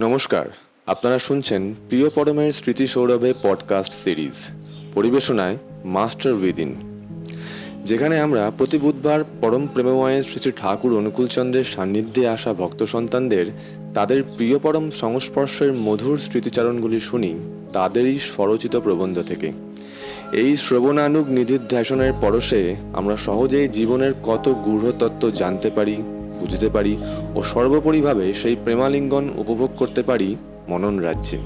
নমস্কার। আপনারা শুনছেন প্রিয় পরমের স্মৃতি সৌরভে পডকাস্ট সিরিজ পরিবেশনায় মাস্টার উইদিন। যেখানে আমরা প্রতি বুধবার পরম প্রেমময়ের শ্রী ঠাকুর অনুকূলচন্দ্রের সান্নিধ্যে আসা ভক্ত সন্তানদের তাদের প্রিয় পরম সংস্পর্শের মধুর স্মৃতিচারণগুলি শুনি তাদেরই স্বরচিত প্রবন্ধ থেকে। এই শ্রবণানুগ নিধিধ্যাসনের পরশে আমরা সহজেই জীবনের কত গূঢ় তত্ত্ব জানতে পারি বুঝতে পারি ও সর্বোপরিভাবে সেই প্রেমালিঙ্গন উপভোগ করতে পারি মনন রাজ্যে।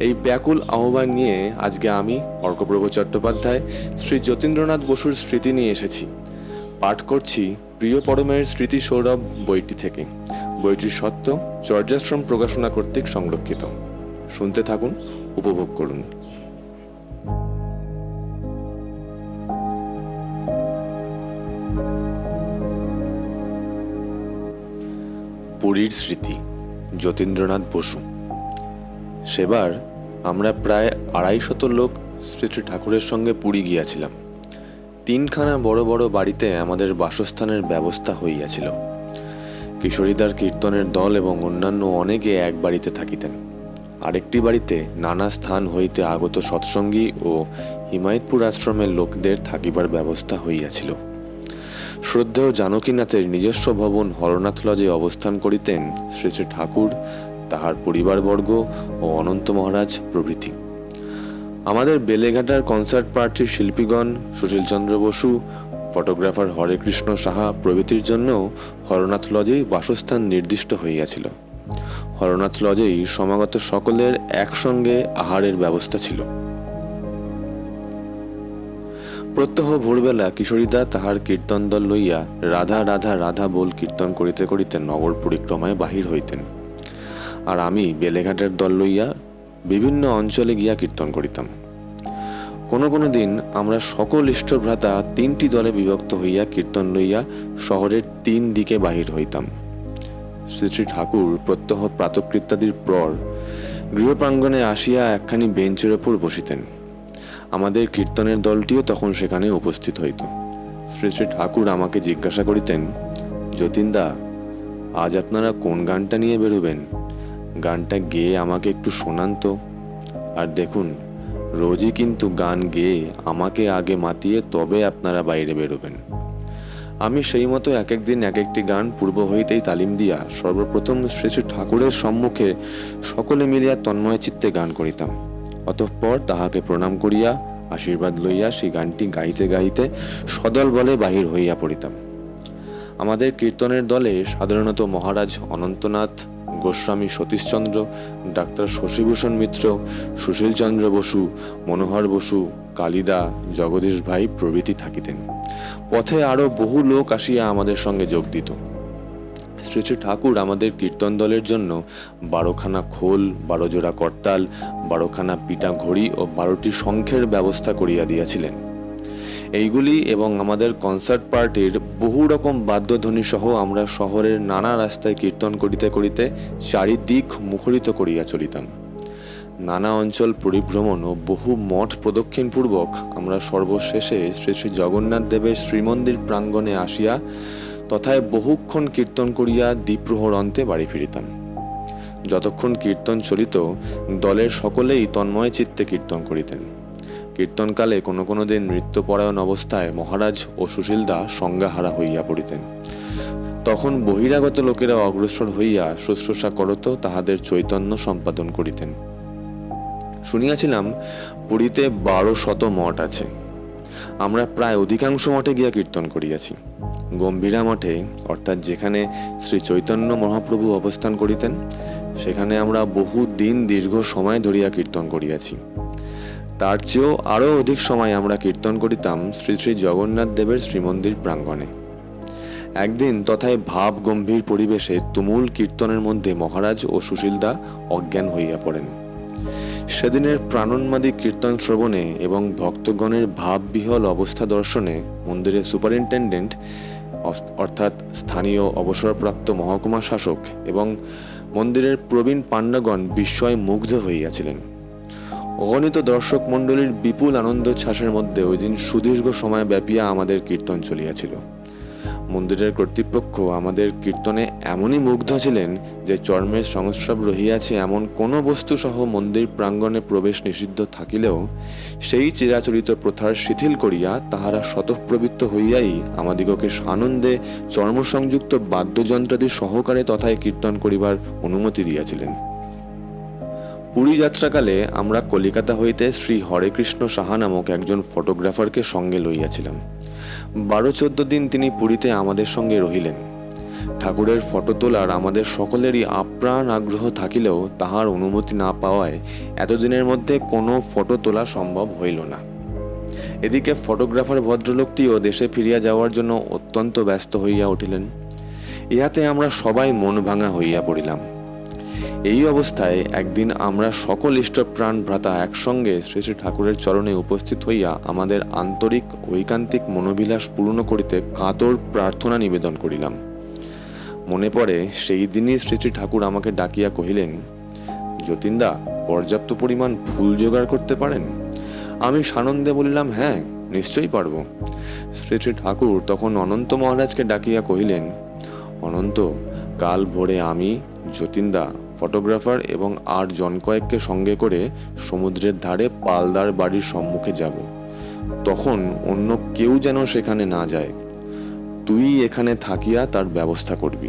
এই ব্যাকুল আহ্বান নিয়ে আজকে আমি অর্কপ্রভ চট্টোপাধ্যায়, শ্রী যতীন্দ্রনাথ বসুর স্মৃতি নিয়ে এসেছি। পাঠ করছি প্রিয় পরমের স্মৃতি সৌরভ বইটি থেকে। বইটির সত্য, চর্যাশ্রম প্রকাশনা কর্তৃক সংরক্ষিত। শুনতে থাকুন, উপভোগ করুন। পুরীর স্মৃতি, যতীন্দ্রনাথ বসু। সেবার আমরা প্রায় আড়াই শত লোক শ্রী শ্রী ঠাকুরের সঙ্গে পুরী গিয়াছিলাম। তিনখানা বড় বড় বাড়িতে আমাদের বাসস্থানের ব্যবস্থা হইয়াছিল। কিশোরীদার কীর্তনের দল এবং অন্যান্য অনেকে এক বাড়িতে থাকিতেন। আরেকটি বাড়িতে নানা স্থান হইতে আগত সৎসঙ্গী ও হিমায়তপুর আশ্রমের লোকদের থাকিবার ব্যবস্থা হইয়াছিল। শ্রদ্ধেয় জানকীনাথের নিজস্ব ভবন হরনাথ লজে অবস্থান করিতেন শ্রী শ্রী ঠাকুর, তাহার পরিবারবর্গ ও অনন্ত মহারাজ প্রভৃতি। আমাদের বেলেঘাটার কনসার্ট পার্টির শিল্পীগণ সুশীলচন্দ্র বসু, ফটোগ্রাফার হরে কৃষ্ণ সাহা প্রভৃতির জন্যও হরনাথ লজেই বাসস্থান নির্দিষ্ট হইয়াছিল। হরনাথ লজেই সমাগত সকলের একসঙ্গে আহারের ব্যবস্থা ছিল। প্রত্যহ ভোরবেলা কিশোরীদা তাহার কীর্তন দল লইয়া রাধা রাধা রাধা বল কীর্তন করিতে করিতে নগর পরিক্রমায় বাহির হইতেন। আর আমি বেলেঘাটের দল লইয়া বিভিন্ন অঞ্চলে গিয়া কীর্তন করিতাম। কোনো কোনো দিন আমরা সকল ইষ্টভ্রাতা তিনটি দলে বিভক্ত হইয়া কীর্তন লইয়া শহরের তিন দিকে বাহির হইতাম। শ্রী শ্রী ঠাকুর প্রত্যহ প্রাতকৃত্যাদির পর গৃহপ্রাঙ্গণে আসিয়া একখানি বেঞ্চের ওপর বসিতেন। আমাদের কীর্তনের দলটিও তখন সেখানে উপস্থিত হইত। শ্রী শ্রী ঠাকুর আমাকে জিজ্ঞাসা করিতেন, যতীনদা, আজ আপনারা কোন গানটা নিয়ে বেরোবেন? গানটা গেয়ে আমাকে একটু শোনান তো। আর দেখুন, রোজই কিন্তু গান গেয়ে আমাকে আগে মাতিয়ে তবে আপনারা বাইরে বেরোবেন। আমি সেই মতো এক একদিন এক একটি গান পূর্ব হইতেই তালিম দিয়া সর্বপ্রথম শ্রী শ্রী ঠাকুরের সম্মুখে সকলে মিলিয়া তন্ময় চিত্তে গান করিতাম। অতঃপর তাহাকে প্রণাম করিয়া আশীর্বাদ লইয়া সেই গানটি গাইতে গাইতে সদল বলে বাহির হইয়া পড়িতাম। আমাদের কীর্তনের দলে সাধারণত মহারাজ অনন্তনাথ, গোস্বামী সতীশচন্দ্র, ডাক্তার শশীভূষণ মিত্র, সুশীলচন্দ্র বসু, মনোহর বসু, কালিদা, জগদীশ ভাই প্রভৃতি থাকিতেন। পথে আরও বহু লোক আসিয়া আমাদের সঙ্গে যোগ দিত। শ্রী শ্রী ঠাকুর আমাদের কীর্তন দলের জন্য বারোখানা খোল বারো জোড়া করতাল, বারোখানা পিটা ঘড়ি ও বারোটি শঙ্খের ব্যবস্থা করিয়া দিয়াছিলেন। এইগুলি এবং আমাদের কনসার্ট পার্টির বহু রকম বাদ্যধ্বনি সহ আমরা শহরের নানা রাস্তায় কীর্তন করিতে করিতে চারিদিক মুখরিত করিয়া চলিতাম। নানা অঞ্চল পরিভ্রমণ ও বহু মঠ প্রদক্ষিণপূর্বক আমরা সর্বশেষে শ্রী শ্রী জগন্নাথ দেবের শ্রীমন্দির প্রাঙ্গণে আসিয়া তথায় বহুক্ষণ কীর্তন করিয়া দ্বীপ্রহর অন্তে বাড়ি ফিরিতাম। যতক্ষণ কীর্তন চলিত, দলের সকলেই তন্ময় চিত্তে কীর্তন করিতেন। কীর্তনকালে কোনো কোনো দিন নৃত্যপরায়ণ অবস্থায় মহারাজ ও সুশীলদা সংজ্ঞাহারা হইয়া পড়িতেন। তখন বহিরাগত লোকেরা অগ্রসর হইয়া শুশ্রূষা করত, তাহাদের চৈতন্য সম্পাদন করিতেন। শুনিয়াছিলাম, পুরীতে বারো শত মঠ আছে। আমরা প্রায় অধিকাংশ মঠে গিয়া কীর্তন করিয়াছি। গম্ভীরা মঠে, অর্থাৎ যেখানে শ্রী চৈতন্য মহাপ্রভু অবস্থান করিতেন, সেখানে আমরা বহু দিন দীর্ঘ সময় ধরিয়া কীর্তন করিয়াছি। তার চেয়েও আরও অধিক সময় আমরা কীর্তন করিতাম শ্রী শ্রী জগন্নাথ দেবের শ্রীমন্দির প্রাঙ্গণে। একদিন তথায় ভাব গম্ভীর পরিবেশে তুমুল কীর্তনের মধ্যে মহারাজ ও সুশীলদা অজ্ঞান হইয়া পড়েন। সেদিনের প্রাণোন্মাদী কীর্তন শ্রবণে এবং ভক্তগণের ভাববিহল অবস্থা দর্শনে মন্দিরের সুপারিনটেন্ডেন্ট অর্থাৎ স্থানীয় অবসরপ্রাপ্ত মহকুমা শাসক এবং মন্দিরের প্রবীণ পাণ্ডাগণ বিস্ময়ে মুগ্ধ হইয়াছিলেন। অগণিত দর্শক মণ্ডলীর বিপুল আনন্দোচ্ছ্বাসের মধ্যে ওই দিন সুদীর্ঘ সময় ব্যাপিয়া আমাদের কীর্তন চলিয়াছিল। মন্দিরের কর্তৃপক্ষ আমাদের কীর্তনে এমনই মুগ্ধ ছিলেন যে চর্মের সংস্রব রহিয়াছে এমন কোনো বস্তু সহ মন্দির প্রাঙ্গণে প্রবেশ নিষিদ্ধ থাকিলেও, সেই চিরাচরিত প্রথার শিথিল করিয়া তাহারা স্বতঃপ্রবৃত্ত হইয়াই আমাদিগকে সানন্দে চর্মসংযুক্ত বাদ্যযন্ত্রাদি সহকারে তথায় কীর্তন করিবার অনুমতি দিয়াছিলেন। পুরী যাত্রাকালে আমরা কলিকাতা হইতে শ্রী হরেকৃষ্ণ সাহা নামক একজন ফটোগ্রাফারকে সঙ্গে লইয়াছিলাম। বারো চোদ্দ দিন তিনি পুরীতে আমাদের সঙ্গে রহিলেন। ঠাকুরের ফটো তোলার আমাদের সকলেরই আপ্রাণ আগ্রহ থাকিলেও তাহার অনুমতি না পাওয়ায় এতদিনের মধ্যে কোনো ফটো তোলা সম্ভব হইল না। এদিকে ফটোগ্রাফার ভদ্রলোকটিও দেশে ফিরিয়া যাওয়ার জন্য অত্যন্ত ব্যস্ত হইয়া উঠিলেন। ইহাতে আমরা সবাই মন ভাঙা হইয়া পড়িলাম। এই অবস্থায় একদিন আমরা সকল ইষ্টপ্রাণ ভ্রাতা একসঙ্গে শ্রী শ্রী ঠাকুরের চরণে উপস্থিত হইয়া আমাদের আন্তরিক ঐকান্তিক মনোবিলাস পূর্ণ করিতে কাতর প্রার্থনা নিবেদন করিলাম। মনে পড়ে, সেই দিনই শ্রী শ্রী ঠাকুর আমাকে ডাকিয়া কহিলেন, যতীনদা, পর্যাপ্ত পরিমাণ ফুল জোগাড় করতে পারেন? আমি সানন্দে বলিলাম হ্যাঁ নিশ্চয়ই পারব। শ্রী শ্রী ঠাকুর তখন অনন্ত মহারাজকে ডাকিয়া কহিলেন, অনন্ত, কাল ভোরে আমি, যতীনদা ফটোগ্রাফার এবং আর জন কয়েককে সঙ্গে করে সমুদ্রের ধারে পালদার বাড়ির সম্মুখে যাব। তখন অন্য কেউ যেন সেখানে না যায়। তুই এখানে থাকিয়া তার ব্যবস্থা করবি।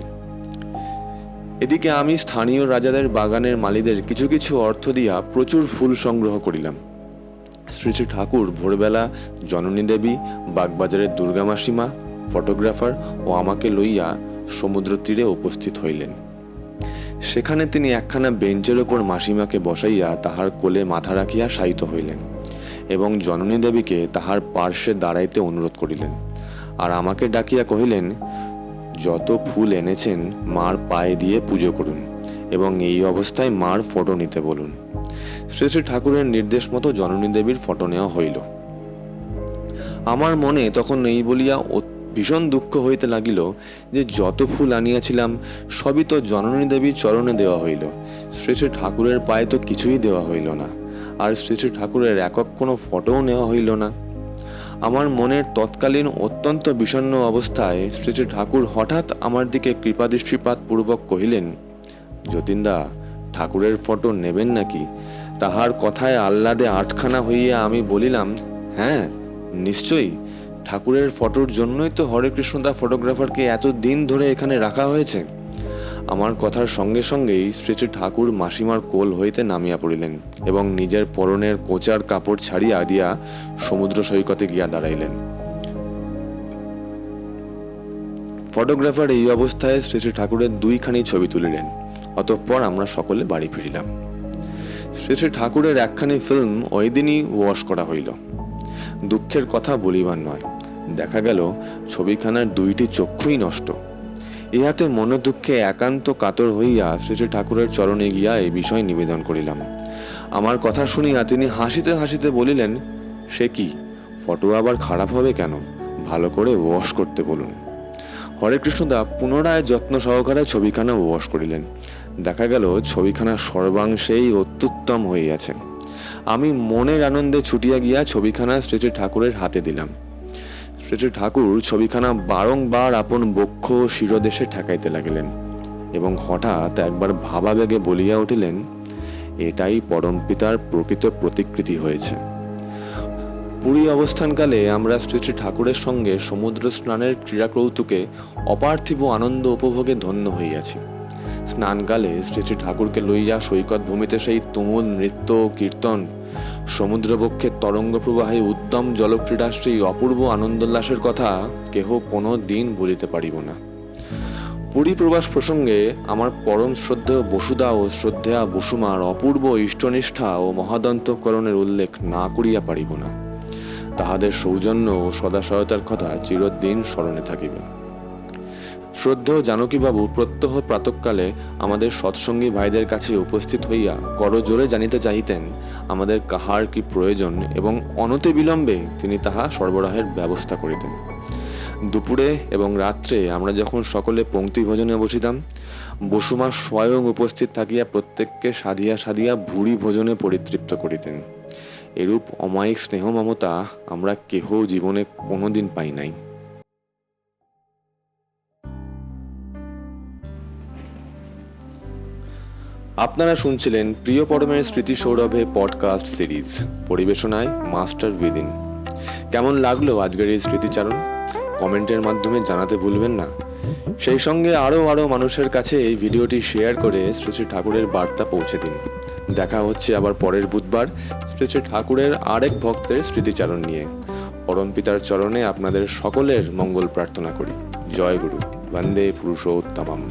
এদিকে আমি স্থানীয় রাজাদের বাগানের মালিদের কিছু কিছু অর্থ দিয়া প্রচুর ফুল সংগ্রহ করিলাম। শ্রী শ্রী ঠাকুর ভোরবেলা জননী দেবী, বাগবাজারের দুর্গা মাসিমা, ফটোগ্রাফার ও আমাকে লইয়া সমুদ্র তীরে উপস্থিত হইলেন। সেখানে তিনি একখানা বেঞ্চের ওপর মাসিমাকে বসাইয়া তাহার কোলে মাথা রাখিয়া শায়িত হইলেন এবং জননী দেবীকে তাহার পার্শ্বে দাঁড়াইতে অনুরোধ করিলেন। আর আমাকে ডাকিয়া কহিলেন, যত ফুল এনেছেন, মার পায়ে দিয়ে পুজো করুন এবং এই অবস্থায় মার ফটো নিতে বলুন। শ্রী শ্রী ঠাকুরের নির্দেশ মতো জননী দেবীর ফটো নেওয়া হইল। আমার মনে তখন এই বলিয়া ভীষণ দুঃখ হইতে লাগিল যে যত ফুল আনিয়াছিলাম, সবই তো জননী দেবীর চরণে দেওয়া হইল। শ্রী শ্রী ঠাকুরের পায়ে তো কিছুই দেওয়া হইল না, আর শ্রী শ্রী ঠাকুরের একক কোনো ফটোও নেওয়া হইল না। আমার মনের তৎকালীন অত্যন্ত বিষণ্ণ অবস্থায় শ্রী শ্রী ঠাকুর হঠাৎ আমার দিকে কৃপাদৃষ্টিপাত পূর্বক কহিলেন, যতীনদা, ঠাকুরের ফটো নেবেন নাকি? তাহার কথায় আহ্লাদে আটখানা হইয়া আমি বলিলাম হ্যাঁ নিশ্চয়ই। ঠাকুরের ফটোর জন্যই তো হরে কৃষ্ণদা ফটোগ্রাফারকে এত দিন ধরে এখানে রাখা হয়েছে। আমার কথার সঙ্গে সঙ্গেই শ্রী শ্রী ঠাকুর মাসিমার কোল হইতে নামিয়া পড়িলেন এবং নিজের পরনের কোচার কাপড় ছাড়িয়া দিয়া সমুদ্র সৈকতে গিয়া দাঁড়াইলেন। ফটোগ্রাফার এই অবস্থায় শ্রী শ্রী ঠাকুরের দুইখানি ছবি তুলিলেন। অতঃপর আমরা সকলে বাড়ি ফিরিলাম। শ্রী শ্রী ঠাকুরের একখানি ফিল্ম ওই দিনই ওয়াশ করা হইল। দুঃখের কথা বলিবার নয়। দেখা গেল, ছবিখানার দুইটি চক্ষুই নষ্ট। ইহাতে মনোদুঃখে একান্ত কাতর হইয়া শ্রী শ্রী ঠাকুরের চরণে গিয়া এই বিষয় নিবেদন করিলাম। আমার কথা শুনিয়া তিনি হাসিতে হাসিতে বলিলেন, সে কি? ফটো আবার খারাপ হবে কেন? ভালো করে ওয়াশ করতে বলুন। হরে কৃষ্ণদা পুনরায় যত্ন সহকারে ছবিখানা ওয়াশ করিলেন। দেখা গেল ছবিখানা সর্বাংশেই অত্যুত্তম হইয়াছে। আমি মনের আনন্দে ছুটিয়া গিয়া ছবিখানা শ্রী শ্রী ঠাকুরের হাতে দিলাম। শ্রী শ্রী ঠাকুর ছবিখানা বারংবার আপন বক্ষ শিরদেশে ঠেকাইতে লাগিলেন এবং হঠাৎ একবার ভাবাবেগে বলিয়া উঠিলেন, এটাই পরমপিতার প্রকৃত প্রতিকৃতি হয়েছে। পুরী অবস্থানকালে আমরা শ্রী শ্রী ঠাকুরের সঙ্গে সমুদ্র স্নানের ক্রীড়া কৌতুকে অপার্থিব আনন্দ উপভোগে ধন্য হইয়াছি। স্নানকালে শ্রী শ্রী ঠাকুরকে লইয়া সৈকত ভূমিতে সেই তুমুল নৃত্য কীর্তন। সমুদ্রবক্ষে তরঙ্গ প্রবাহে উদ্যম জলক্রীড়া সেই অপূর্ব আনন্দোল্লাসের কথা কেহ কোনো দিন ভুলিতে পারিব না। পুরী প্রবাস প্রসঙ্গে আমার পরম শ্রদ্ধেয় বসুদা ও শ্রদ্ধেয়া বসুমার অপূর্ব ইষ্টনিষ্ঠা ও মহাদন্তকরণের উল্লেখ না করিয়া পারিব না। তাহাদের সৌজন্য ও সদাশয়তার কথা চিরদিন স্মরণে থাকিবে। শ্রদ্ধেয় জানকীবাবু প্রত্যহ প্রাতকালে আমাদের সৎসঙ্গী ভাইদের কাছে উপস্থিত হইয়া করজোরে জানিতে চাহিতেন, আমাদের কাহার কি প্রয়োজন এবং অনতি বিলম্বে তিনি তাহা সরবরাহের ব্যবস্থা করিতেন। দুপুরে এবং রাত্রে আমরা যখন সকলে পঙ্ক্তি ভোজনে বসিতাম, বসুমা স্বয়ং উপস্থিত থাকিয়া প্রত্যেককে সাধিয়া সাধিয়া ভুরি ভোজনে পরিতৃপ্ত করিতেন। এরূপ অমায়িক স্নেহ মমতা আমরা কেহ জীবনে কোনোদিন পাই নাই। আপনারা শুনছিলেন প্রিয় পরমের স্মৃতি সৌরভে পডকাস্ট সিরিজ পরিবেশনায় মাস্টার উইদিন। কেমন লাগল আজকের এই স্মৃতিচারণ? কমেন্টের মাধ্যমে জানাতে ভুলবেন না। সেই সঙ্গে আরও আরও মানুষের কাছে এই ভিডিওটি শেয়ার করে শ্রী শ্রী ঠাকুরের বার্তা পৌঁছে দিন। দেখা হচ্ছে আবার পরের বুধবার শ্রী শ্রী ঠাকুরের আরেক ভক্তের স্মৃতিচারণ নিয়ে। পরমপিতার চরণে আপনাদের সকলের মঙ্গল প্রার্থনা করি। জয় গুরু। বন্দে পুরুষোত্তমম।